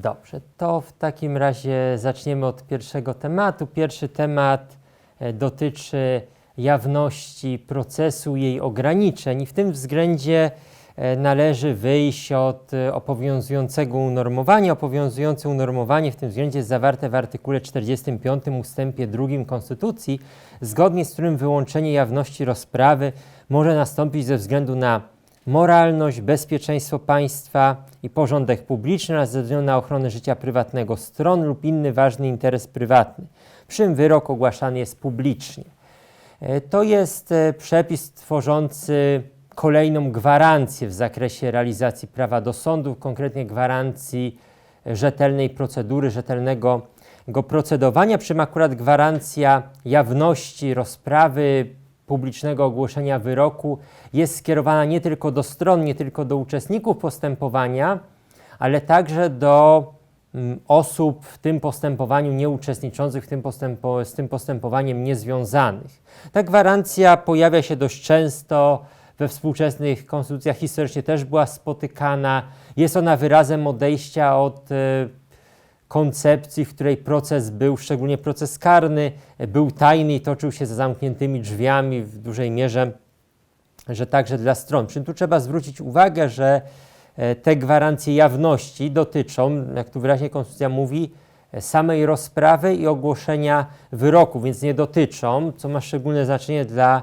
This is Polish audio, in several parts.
Dobrze, to w takim razie zaczniemy od pierwszego tematu. Pierwszy temat e, dotyczy jawności procesu, jej ograniczeń. I w tym względzie e, należy wyjść od e, obowiązującego unormowania. Obowiązujące unormowanie w tym względzie jest zawarte w artykule 45 ustępie 2 Konstytucji, zgodnie z którym wyłączenie jawności rozprawy może nastąpić ze względu na moralność, bezpieczeństwo państwa i porządek publiczny oraz ze względu na ochronę życia prywatnego stron lub inny ważny interes prywatny, przy czym wyrok ogłaszany jest publicznie. E, To jest e, przepis tworzący kolejną gwarancję w zakresie realizacji prawa do sądu, konkretnie gwarancji e, rzetelnej procedury, rzetelnego go procedowania, przy czym akurat gwarancja jawności rozprawy, publicznego ogłoszenia wyroku jest skierowana nie tylko do stron, nie tylko do uczestników postępowania, ale także do mm, osób w tym postępowaniu nieuczestniczących, w tym postępo, z tym postępowaniem niezwiązanych. Ta gwarancja pojawia się dość często we współczesnych konstytucjach, historycznie też była spotykana. Jest ona wyrazem odejścia od e, koncepcji, w której proces był, szczególnie proces karny, był tajny i toczył się za zamkniętymi drzwiami w dużej mierze, że także dla stron. Przy czym tu trzeba zwrócić uwagę, że e, te gwarancje jawności dotyczą, jak tu wyraźnie Konstytucja mówi, e, samej rozprawy i ogłoszenia wyroku, więc nie dotyczą, co ma szczególne znaczenie dla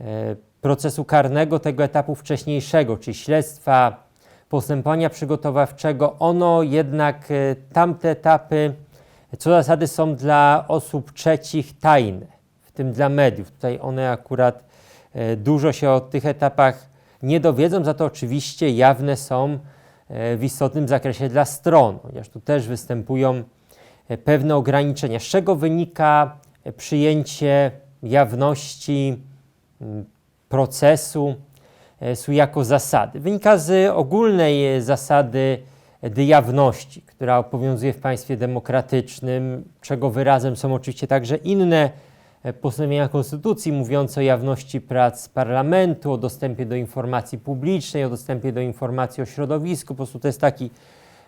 e, procesu karnego, tego etapu wcześniejszego, czyli śledztwa, postępowania przygotowawczego. Ono jednak, e, tamte etapy, co do zasady są dla osób trzecich tajne, w tym dla mediów. Tutaj one akurat e, dużo się o tych etapach nie dowiedzą, za to oczywiście jawne są e, w istotnym zakresie dla stron, chociaż tu też występują e, pewne ograniczenia. Z czego wynika e, przyjęcie jawności procesu e, su jako zasady? Wynika z ogólnej e, zasady jawności, która obowiązuje w państwie demokratycznym, czego wyrazem są oczywiście także inne e, postanowienia Konstytucji mówiące o jawności prac parlamentu, o dostępie do informacji publicznej, o dostępie do informacji o środowisku. Po prostu to jest taki,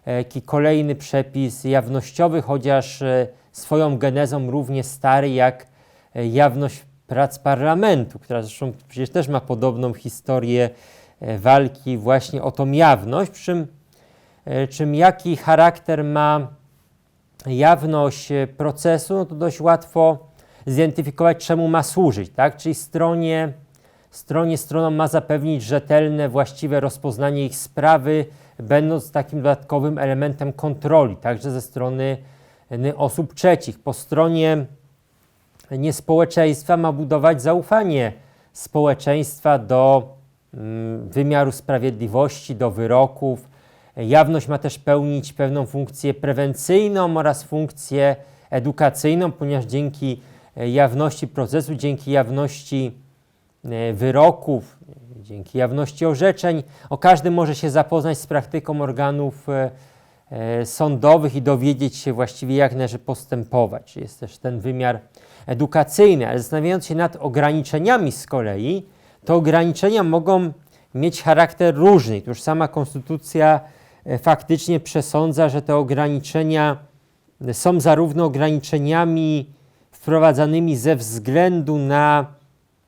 e, taki kolejny przepis jawnościowy, chociaż e, swoją genezą równie stary jak e, jawność prac parlamentu, która zresztą przecież też ma podobną historię e, walki właśnie o tą jawność, przy czym, e, czym jaki charakter ma jawność e, procesu, no to dość łatwo zidentyfikować, czemu ma służyć, tak? Czyli stronie, stronie stronom ma zapewnić rzetelne, właściwe rozpoznanie ich sprawy, będąc takim dodatkowym elementem kontroli, także ze strony osób trzecich. Po stronie niespołeczeństwa ma budować zaufanie społeczeństwa do mm, wymiaru sprawiedliwości, do wyroków. Jawność ma też pełnić pewną funkcję prewencyjną oraz funkcję edukacyjną, ponieważ dzięki e, jawności procesu, dzięki jawności e, wyroków, dzięki jawności orzeczeń, o każdy może się zapoznać z praktyką organów e, sądowych i dowiedzieć się właściwie, jak należy postępować. Jest też ten wymiar edukacyjny, ale zastanawiając się nad ograniczeniami z kolei, to ograniczenia mogą mieć charakter różny. Już sama konstytucja e, faktycznie przesądza, że te ograniczenia są zarówno ograniczeniami wprowadzanymi ze względu na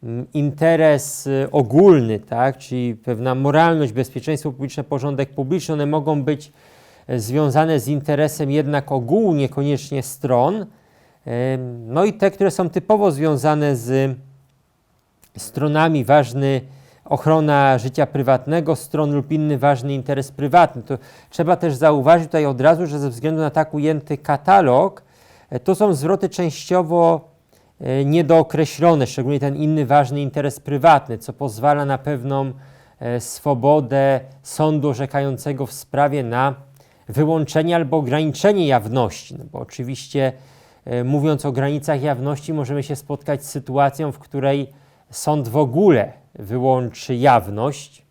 mm, interes y, ogólny, tak, czyli pewna moralność, bezpieczeństwo publiczne, porządek publiczny, one mogą być e, związane z interesem jednak ogółu, niekoniecznie stron. No i te, które są typowo związane z stronami ważny ochrona życia prywatnego stron lub inny ważny interes prywatny. To trzeba też zauważyć tutaj od razu, że ze względu na tak ujęty katalog, e, to są zwroty częściowo e, niedookreślone, szczególnie ten inny ważny interes prywatny, co pozwala na pewną e, swobodę sądu orzekającego w sprawie na wyłączenie albo ograniczenie jawności. No bo oczywiście mówiąc o granicach jawności możemy się spotkać z sytuacją, w której sąd w ogóle wyłączy jawność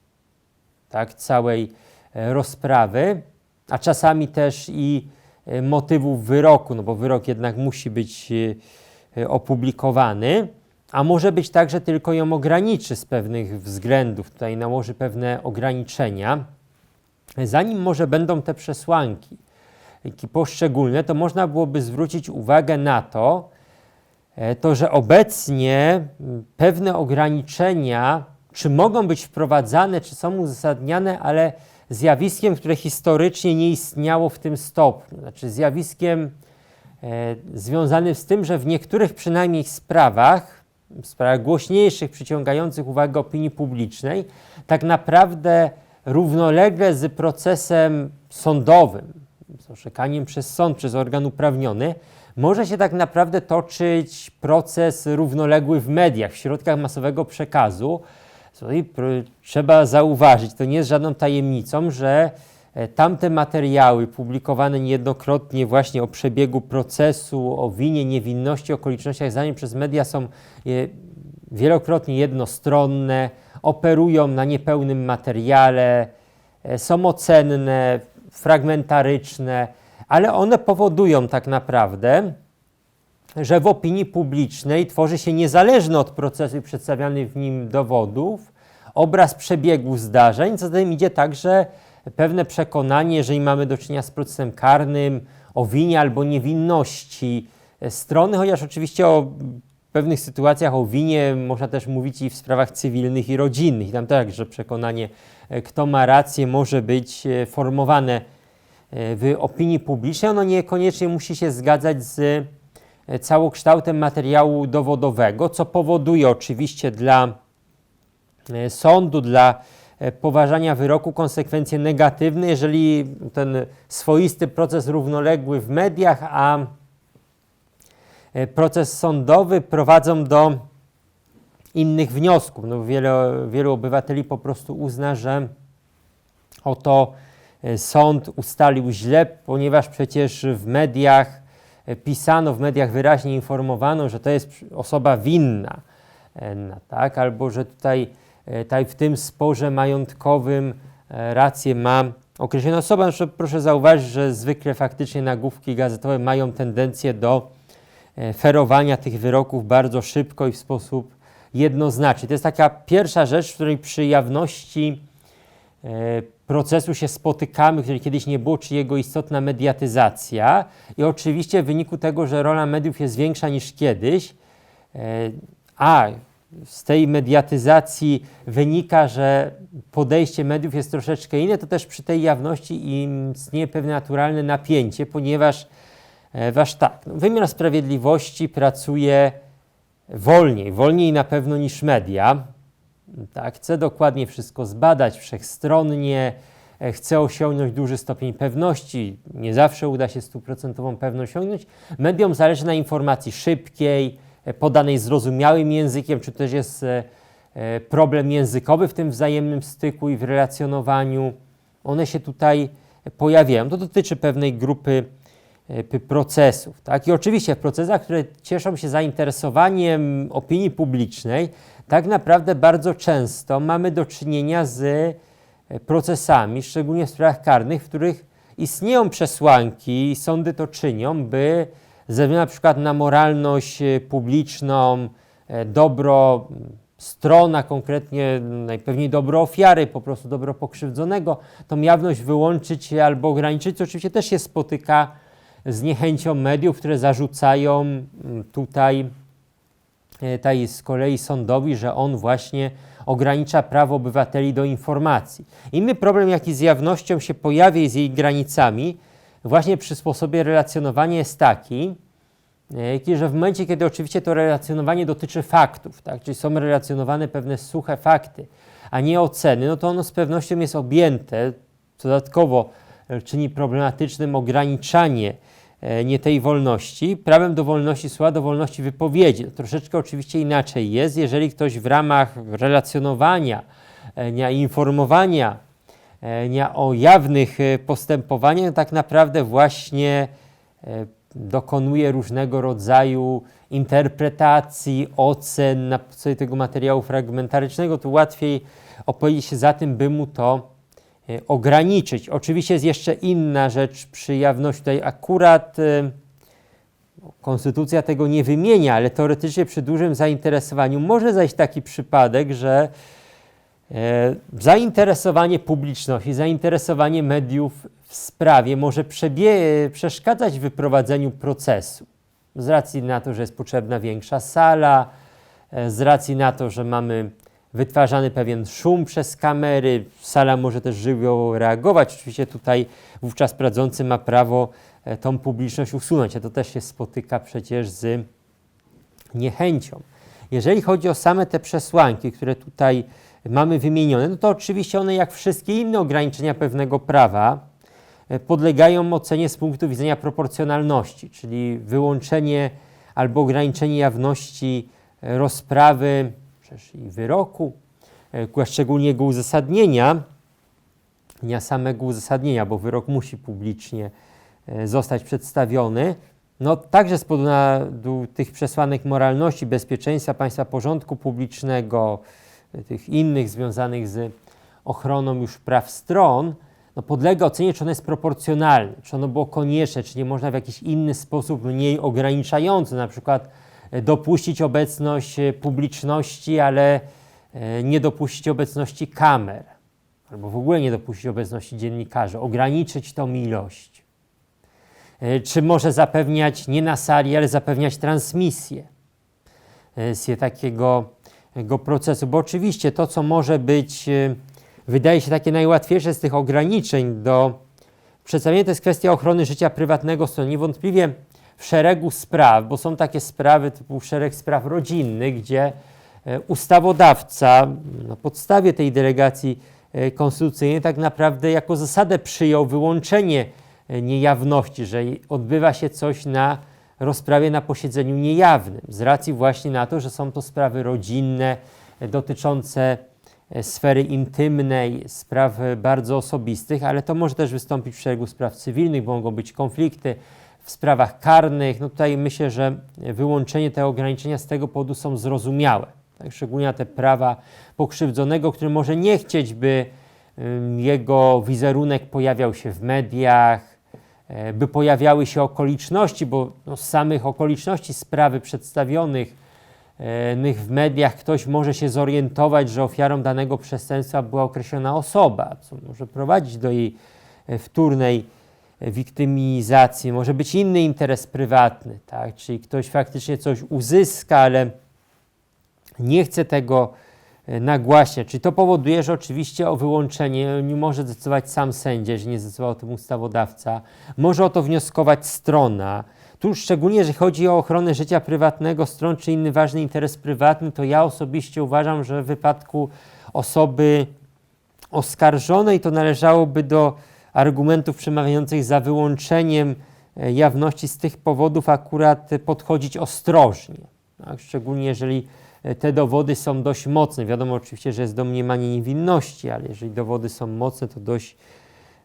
tak, całej e, rozprawy, a czasami też i e, motywów wyroku, no bo wyrok jednak musi być e, e, opublikowany, a może być tak, że tylko ją ograniczy z pewnych względów, tutaj nałoży pewne ograniczenia, zanim może będą te przesłanki poszczególne, to można byłoby zwrócić uwagę na to, e, to, że obecnie m, pewne ograniczenia, czy mogą być wprowadzane, czy są uzasadniane, ale zjawiskiem, które historycznie nie istniało w tym stopniu. Znaczy zjawiskiem e, związanym z tym, że w niektórych przynajmniej sprawach, sprawach głośniejszych, przyciągających uwagę opinii publicznej, tak naprawdę równolegle z procesem sądowym, z orzekaniem przez sąd, przez organ uprawniony, może się tak naprawdę toczyć proces równoległy w mediach, w środkach masowego przekazu. Trzeba zauważyć, to nie jest żadną tajemnicą, że e, tamte materiały publikowane niejednokrotnie właśnie o przebiegu procesu, o winie, niewinności, okolicznościach zdań przez media są e, wielokrotnie jednostronne, operują na niepełnym materiale, e, są ocenne, fragmentaryczne, ale one powodują tak naprawdę, że w opinii publicznej tworzy się niezależny od procesu i przedstawianych w nim dowodów obraz przebiegu zdarzeń, co za tym idzie także pewne przekonanie, jeżeli mamy do czynienia z procesem karnym, o winie albo niewinności strony, chociaż oczywiście o pewnych sytuacjach o winie można też mówić i w sprawach cywilnych i rodzinnych. Tam także przekonanie, e, kto ma rację, może być e, formowane e, w opinii publicznej. Ono niekoniecznie musi się zgadzać z całokształtem materiału dowodowego, co powoduje oczywiście dla sądu, dla poważania wyroku konsekwencje negatywne, jeżeli ten swoisty proces równoległy w mediach, a proces sądowy prowadzą do innych wniosków. No, wiele, wielu obywateli po prostu uzna, że oto e, sąd ustalił źle, ponieważ przecież w mediach e, pisano, w mediach wyraźnie informowano, że to jest osoba winna, e, tak? albo że tutaj, e, tutaj w tym sporze majątkowym e, rację ma określona osoba. Proszę zauważyć, że zwykle faktycznie nagłówki gazetowe mają tendencję do e, ferowania tych wyroków bardzo szybko i w sposób jednoznaczny. To jest taka pierwsza rzecz, w której przy jawności e, procesu się spotykamy, której kiedyś nie było, czy jego istotna mediatyzacja. I oczywiście w wyniku tego, że rola mediów jest większa niż kiedyś, e, a z tej mediatyzacji wynika, że podejście mediów jest troszeczkę inne, to też przy tej jawności istnieje pewne naturalne napięcie, ponieważ e, waż tak, wymiar sprawiedliwości pracuje wolniej, wolniej na pewno niż media. Tak, chce dokładnie wszystko zbadać wszechstronnie, e, chce osiągnąć duży stopień pewności. Nie zawsze uda się stuprocentową pewność osiągnąć. Mediom zależy na informacji szybkiej, e, podanej zrozumiałym językiem, czy też jest problem językowy w tym wzajemnym styku i w relacjonowaniu. One się tutaj pojawiają. To dotyczy pewnej grupy procesów. Tak? I oczywiście w procesach, które cieszą się zainteresowaniem opinii publicznej, tak naprawdę bardzo często mamy do czynienia z e, procesami, szczególnie w sprawach karnych, w których istnieją przesłanki, i sądy to czynią, by ze względu na przykład na moralność e, publiczną, dobro m, strona, konkretnie m, najpewniej dobro ofiary, po prostu dobro pokrzywdzonego, tą jawność wyłączyć albo ograniczyć, co oczywiście też się spotyka z niechęcią mediów, które zarzucają m, tutaj e, tej z kolei sądowi, że on właśnie ogranicza prawo obywateli do informacji. Inny problem, jaki z jawnością się pojawia i z jej granicami, właśnie przy sposobie relacjonowania jest taki, e, że w momencie, kiedy oczywiście to relacjonowanie dotyczy faktów, tak, czyli są relacjonowane pewne suche fakty, a nie oceny, no to ono z pewnością jest objęte, dodatkowo czyni problematycznym ograniczanie e, nie tej wolności, prawem do wolności słowa, do wolności wypowiedzi. Troszeczkę oczywiście inaczej jest, jeżeli ktoś w ramach relacjonowania, e, nie, informowania e, nie, o jawnych e, postępowaniach, tak naprawdę właśnie e, dokonuje różnego rodzaju interpretacji, ocen na podstawie tego materiału fragmentarycznego, to łatwiej opowiedzieć się za tym, by mu to e, ograniczyć. Oczywiście jest jeszcze inna rzecz przy jawności. Tutaj akurat e, konstytucja tego nie wymienia, ale teoretycznie przy dużym zainteresowaniu może zajść taki przypadek, że E, zainteresowanie publiczności, zainteresowanie mediów w sprawie może przeszkadzać w wyprowadzeniu procesu. Z racji na to, że jest potrzebna większa sala, z racji na to, że mamy wytwarzany pewien szum przez kamery, sala może też żywiołowo reagować. Oczywiście tutaj wówczas prowadzący ma prawo e, tą publiczność usunąć, a to też się spotyka przecież z niechęcią. Jeżeli chodzi o same te przesłanki, które tutaj mamy wymienione, no to oczywiście one, jak wszystkie inne ograniczenia pewnego prawa, e, podlegają ocenie z punktu widzenia proporcjonalności, czyli wyłączenie albo ograniczenie jawności e, rozprawy przecież i wyroku, e, szczególnie jego uzasadnienia, nie samego uzasadnienia, bo wyrok musi publicznie zostać przedstawiony, no także z powodu tych przesłanek moralności, bezpieczeństwa państwa, porządku publicznego, tych innych związanych z ochroną już praw stron, no podlega ocenie, czy ono jest proporcjonalne, czy ono było konieczne, czy nie można w jakiś inny sposób mniej ograniczający, na przykład e, dopuścić obecność e, publiczności, ale e, nie dopuścić obecności kamer, albo w ogóle nie dopuścić obecności dziennikarzy, ograniczyć tą ilość. Czy może zapewniać nie na sali, ale zapewniać transmisję z takiego procesu, bo oczywiście to, co może być, e, wydaje się takie najłatwiejsze z tych ograniczeń do przedstawienia, to jest kwestia ochrony życia prywatnego strony. Niewątpliwie w szeregu spraw, bo są takie sprawy typu szereg spraw rodzinnych, gdzie e, ustawodawca na podstawie tej delegacji e, konstytucyjnej tak naprawdę jako zasadę przyjął wyłączenie niejawności, że odbywa się coś na rozprawie na posiedzeniu niejawnym, z racji właśnie na to, że są to sprawy rodzinne, e, dotyczące e, sfery intymnej, spraw e, bardzo osobistych, ale to może też wystąpić w szeregu spraw cywilnych, bo mogą być konflikty w sprawach karnych. No tutaj myślę, że wyłączenie tego ograniczenia z tego powodu są zrozumiałe. Tak, szczególnie te prawa pokrzywdzonego, który może nie chcieć, by jego wizerunek pojawiał się w mediach, E, by pojawiały się okoliczności, bo no, z samych okoliczności sprawy przedstawionych w mediach ktoś może się zorientować, że ofiarą danego przestępstwa była określona osoba, co może prowadzić do jej e, wtórnej wiktymizacji. Może być inny interes prywatny, tak? czyli ktoś faktycznie coś uzyska, ale nie chce tego nagłaśniać. Czyli to powoduje, że oczywiście o wyłączenie nie może decydować sam sędzia, jeżeli nie zdecydował o tym ustawodawca. Może o to wnioskować strona. Tu szczególnie, jeżeli chodzi o ochronę życia prywatnego stron, czy inny ważny interes prywatny, to ja osobiście uważam, że w wypadku osoby oskarżonej to należałoby do argumentów przemawiających za wyłączeniem e, jawności z tych powodów akurat podchodzić ostrożnie. Tak? Szczególnie jeżeli E, te dowody są dość mocne. Wiadomo oczywiście, że jest domniemanie niewinności, ale jeżeli dowody są mocne, to dość,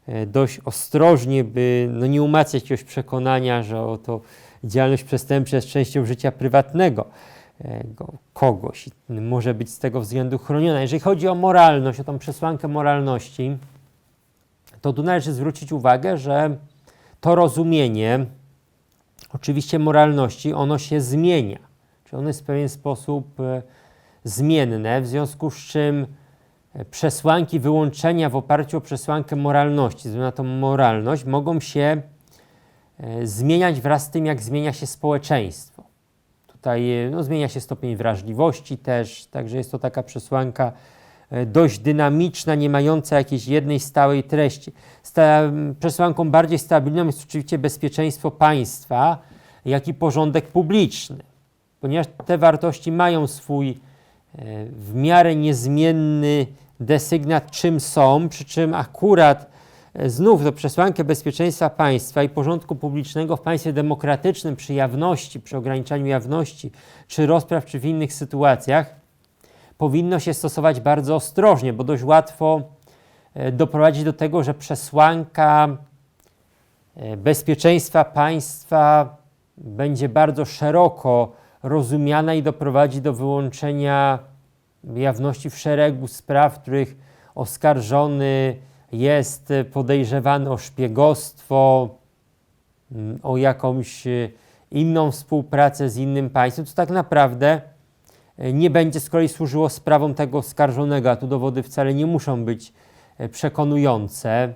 e, dość ostrożnie, by no, nie umacniać jakiegoś przekonania, że oto działalność przestępcza jest częścią życia prywatnego kogoś i może być z tego względu chroniona. Jeżeli chodzi o moralność, o tą przesłankę moralności, to tu należy zwrócić uwagę, że to rozumienie oczywiście moralności, ono się zmienia czy one jest w pewien sposób e, zmienne, w związku z czym e, przesłanki wyłączenia w oparciu o przesłankę moralności, na tą moralność, mogą się e, zmieniać wraz z tym, jak zmienia się społeczeństwo. Tutaj no, zmienia się stopień wrażliwości też, także jest to taka przesłanka dość dynamiczna, nie mająca jakiejś jednej stałej treści. Sta przesłanką bardziej stabilną jest oczywiście bezpieczeństwo państwa, jak i porządek publiczny ponieważ te wartości mają swój e, w miarę niezmienny desygnat, czym są, przy czym akurat e, znów do przesłankę bezpieczeństwa państwa i porządku publicznego w państwie demokratycznym przy jawności, przy ograniczaniu jawności, czy rozpraw, czy w innych sytuacjach, powinno się stosować bardzo ostrożnie, bo dość łatwo e, doprowadzić do tego, że przesłanka bezpieczeństwa państwa będzie bardzo szeroko rozumiana i doprowadzi do wyłączenia jawności w szeregu spraw, w których oskarżony jest podejrzewany o szpiegostwo, o jakąś inną współpracę z innym państwem, to tak naprawdę e, nie będzie z kolei służyło sprawom tego oskarżonego, a tu dowody wcale nie muszą być e, przekonujące.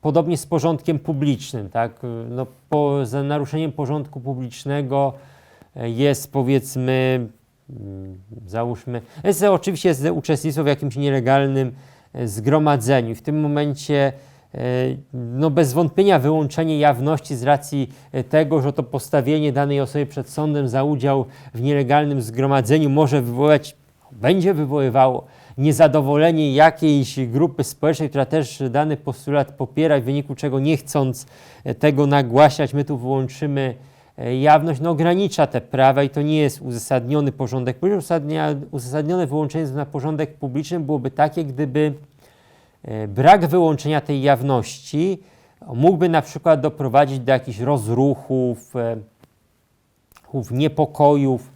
Podobnie z porządkiem publicznym, tak? No, po, za naruszeniem porządku publicznego e, jest powiedzmy, mm, załóżmy, jest oczywiście jest uczestnictwo w jakimś nielegalnym e, zgromadzeniu. W tym momencie e, no bez wątpienia wyłączenie jawności z racji e, tego, że to postawienie danej osoby przed sądem za udział w nielegalnym zgromadzeniu może wywołać, będzie wywoływało niezadowolenie jakiejś grupy społecznej, która też dany postulat popiera, w wyniku czego nie chcąc e, tego nagłaśniać, my tu wyłączymy e, jawność, no ogranicza te prawa i to nie jest uzasadniony porządek publiczny. Uzasadnione wyłączenie na porządek publiczny byłoby takie, gdyby e, brak wyłączenia tej jawności mógłby na przykład doprowadzić do jakichś rozruchów, e, niepokojów,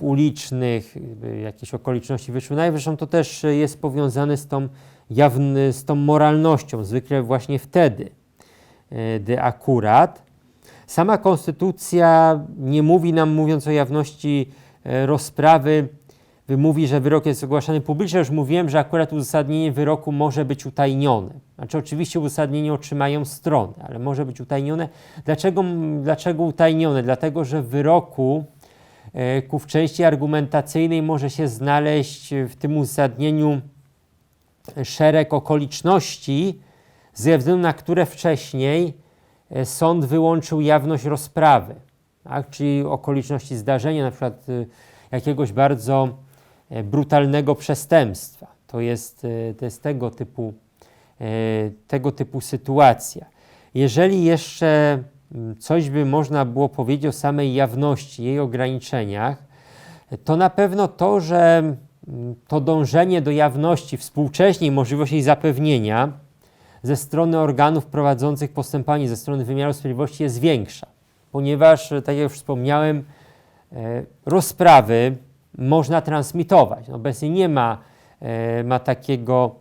ulicznych, jakieś okoliczności wyszły. Najwyższą to też jest powiązane z tą, jawny, z tą moralnością, zwykle właśnie wtedy, gdy akurat sama konstytucja nie mówi nam, mówiąc o jawności e, rozprawy, wy- mówi, że wyrok jest ogłaszany publicznie. Już mówiłem, że akurat uzasadnienie wyroku może być utajnione. Znaczy oczywiście uzasadnienie otrzymają strony, ale może być utajnione. Dlaczego, dlaczego utajnione? Dlatego, że w wyroku e, ku w części argumentacyjnej może się znaleźć w tym uzasadnieniu szereg okoliczności, ze względu na które wcześniej e, sąd wyłączył jawność rozprawy, tak? czyli okoliczności zdarzenia, na przykład y, jakiegoś bardzo e, brutalnego przestępstwa. To jest, e, to jest tego, typu, e, tego typu sytuacja. Jeżeli jeszcze mm, coś by można było powiedzieć o samej jawności, jej ograniczeniach, to na pewno to, że mm, to dążenie do jawności, współcześnie możliwość jej zapewnienia ze strony organów prowadzących postępowanie, ze strony wymiaru sprawiedliwości jest większa, ponieważ, e, tak jak już wspomniałem, e, rozprawy można transmitować. No, Obecnie nie ma, e, ma takiego,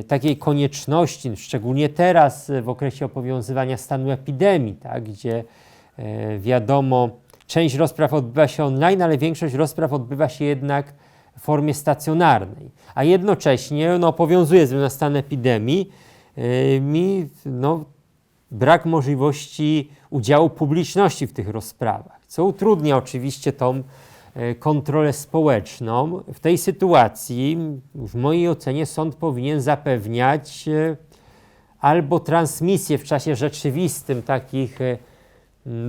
e, takiej konieczności, szczególnie teraz e, w okresie obowiązywania stanu epidemii, tak, gdzie wiadomo, część rozpraw odbywa się online, ale większość rozpraw odbywa się jednak w formie stacjonarnej. A jednocześnie no, obowiązuje na stan epidemii mi no, brak możliwości udziału publiczności w tych rozprawach, co utrudnia oczywiście tą kontrolę społeczną. W tej sytuacji, w mojej ocenie, sąd powinien zapewniać e, albo transmisję w czasie rzeczywistym takich e,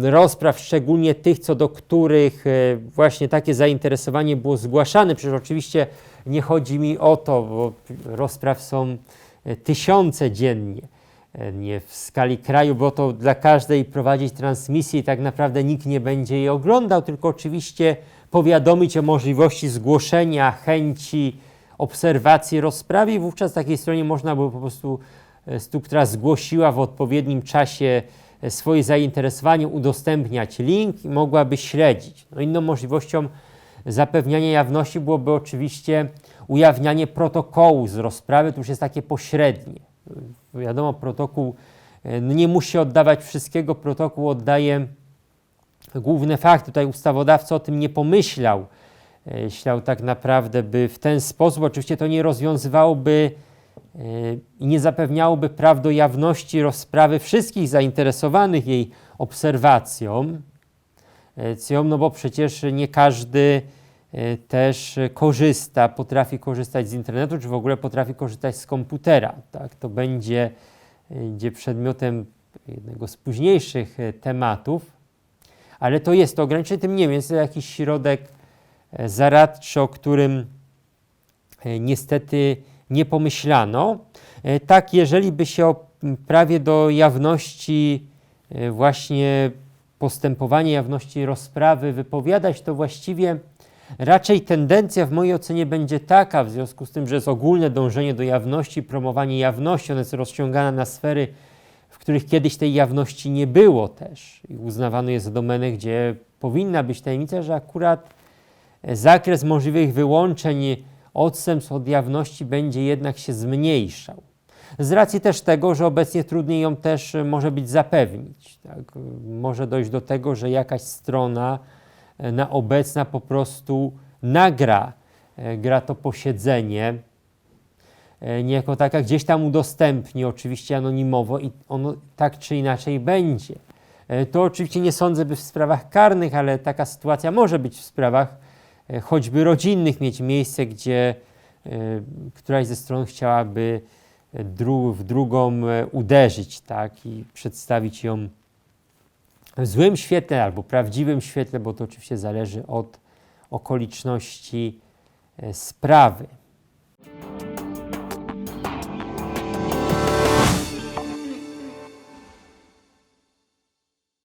rozpraw, szczególnie tych, co do których e, właśnie takie zainteresowanie było zgłaszane. Przecież oczywiście nie chodzi mi o to, bo rozpraw są e, tysiące dziennie e, nie w skali kraju, bo to dla każdej prowadzić transmisję i tak naprawdę nikt nie będzie jej oglądał, tylko oczywiście powiadomić o możliwości zgłoszenia, chęci obserwacji rozprawy wówczas takiej stronie można było po prostu e, która zgłosiła w odpowiednim czasie e, swoje zainteresowanie, udostępniać link i mogłaby śledzić. No inną możliwością zapewniania jawności byłoby oczywiście ujawnianie protokołu z rozprawy, to już jest takie pośrednie. Wiadomo, protokół e, nie musi oddawać wszystkiego, protokół oddaje główne fakty. Tutaj ustawodawca o tym nie pomyślał. E, Myślał tak naprawdę, by w ten sposób, oczywiście to nie rozwiązywałoby e, i nie zapewniałoby praw do jawności rozprawy wszystkich zainteresowanych jej obserwacją, e, no bo przecież nie każdy e, też korzysta, potrafi korzystać z internetu, czy w ogóle potrafi korzystać z komputera. Tak? To będzie, e, będzie przedmiotem jednego z późniejszych e, tematów, ale to jest to ograniczenie, tym nie wiem, jest to jakiś środek e, zaradczy, o którym e, niestety nie pomyślano. E, Tak, jeżeli by się o prawie do jawności właśnie postępowania jawności rozprawy wypowiadać, to właściwie raczej tendencja w mojej ocenie będzie taka, w związku z tym, że jest ogólne dążenie do jawności, promowanie jawności, ona jest rozciągana na sfery, których kiedyś tej jawności nie było też i uznawano jest za domenę, gdzie powinna być tajemnica, że akurat e, zakres możliwych wyłączeń, odstępstw od jawności będzie jednak się zmniejszał. Z racji też tego, że obecnie trudniej ją też e, może być zapewnić. Tak? Może dojść do tego, że jakaś strona e, na obecna po prostu nagra gra to posiedzenie, niejako taka gdzieś tam udostępni, oczywiście anonimowo i ono tak czy inaczej będzie. E, To oczywiście nie sądzę, by w sprawach karnych, ale taka sytuacja może być w sprawach e, choćby rodzinnych mieć miejsce, gdzie e, któraś ze stron chciałaby e, w drugą e, uderzyć, tak, i przedstawić ją w złym świetle albo prawdziwym świetle, bo to oczywiście zależy od okoliczności e, sprawy.